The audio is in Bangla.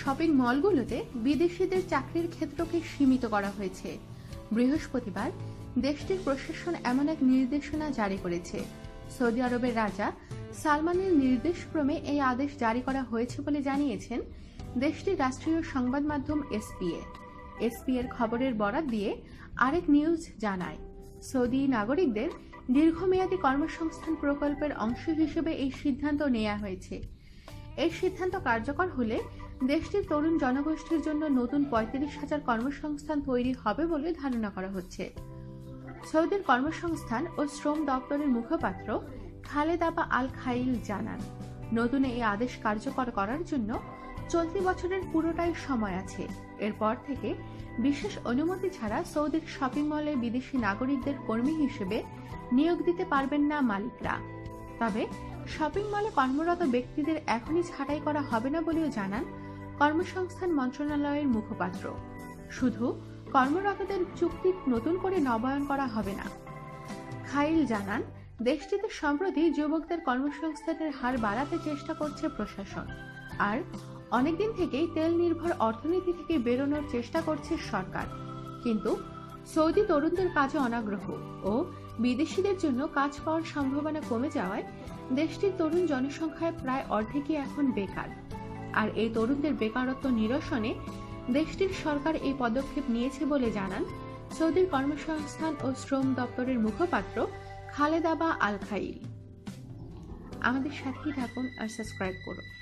শপিং মলগুলোতে বিদেশিদের চাকরির ক্ষেত্রকে সীমিত করা হয়েছে। বৃহস্পতিবার দেশটির প্রশাসন এমন এক নির্দেশনা জারি করেছে। সৌদি আরবের রাজা সালমানের নির্দেশক্রমে এই আদেশ জারি করা হয়েছে বলে জানিয়েছেন দেশটির রাষ্ট্রীয় সংবাদ মাধ্যম এসপিএ। এসপি এর খবরের বরাত দিয়ে আরেক নিউজ জানায়, সৌদি নাগরিকদের দীর্ঘমেয়াদী কর্মসংস্থান প্রকল্পের অংশ হিসেবে এই সিদ্ধান্ত নেওয়া হয়েছে। এই সিদ্ধান্ত কার্যকর হলে দেশটির তরুণ জনগোষ্ঠীর জন্য নতুন পঁয়ত্রিশ হাজার কর্মসংস্থান তৈরি হবে বলে ধারণা করা হচ্ছে। সৌদির কর্মসংস্থান ও শ্রম দপ্তরের মুখপাত্র খালেদ আবা আল খাইল জানান, নতুন এই আদেশ কার্যকর করার জন্য চলতি বছরের পুরোটাই সময় আছে। এরপর থেকে বিশেষ অনুমতি ছাড়া সৌদির শপিং মলে বিদেশি নাগরিকদের কর্মী হিসেবে নিয়োগ দিতে পারবেন না মালিকরা। তবে শপিং মলে কর্মরত ব্যক্তিদের এখনই ছাঁটাই করা হবে না বলেও জানান কর্মসংস্থান মন্ত্রণালয়ের মুখপাত্র। শুধু কর্মরতদের চুক্তি নতুন করে নবায়ন করা হবে না। খাইল জানান, দেশটিতে সম্প্রতি যুবকদের কর্মসংস্থানের হার বাড়াতে চেষ্টা করছে প্রশাসন। আর অনেকদিন থেকেই তেল নির্ভর অর্থনীতি থেকে বেরোনোর চেষ্টা করছে সরকার। কিন্তু সৌদি তরুণদের কাজে অনাগ্রহ ও বিদেশিদের জন্য কাজ পাওয়ার সম্ভাবনা কমে যাওয়ায় দেশটির তরুণ জনসংখ্যায় প্রায় অর্ধেকই এখন বেকার। আর এই তরুণদের বেকারত্ব নিরসনে দেশটির সরকার এই পদক্ষেপ নিয়েছে বলে জানান সৌদির কর্মসংস্থান ও শ্রম দপ্তরের মুখপাত্র খালেদাবা আল খাইল আমাদের সাথেই থাকুন আর সাবস্ক্রাইব করুন।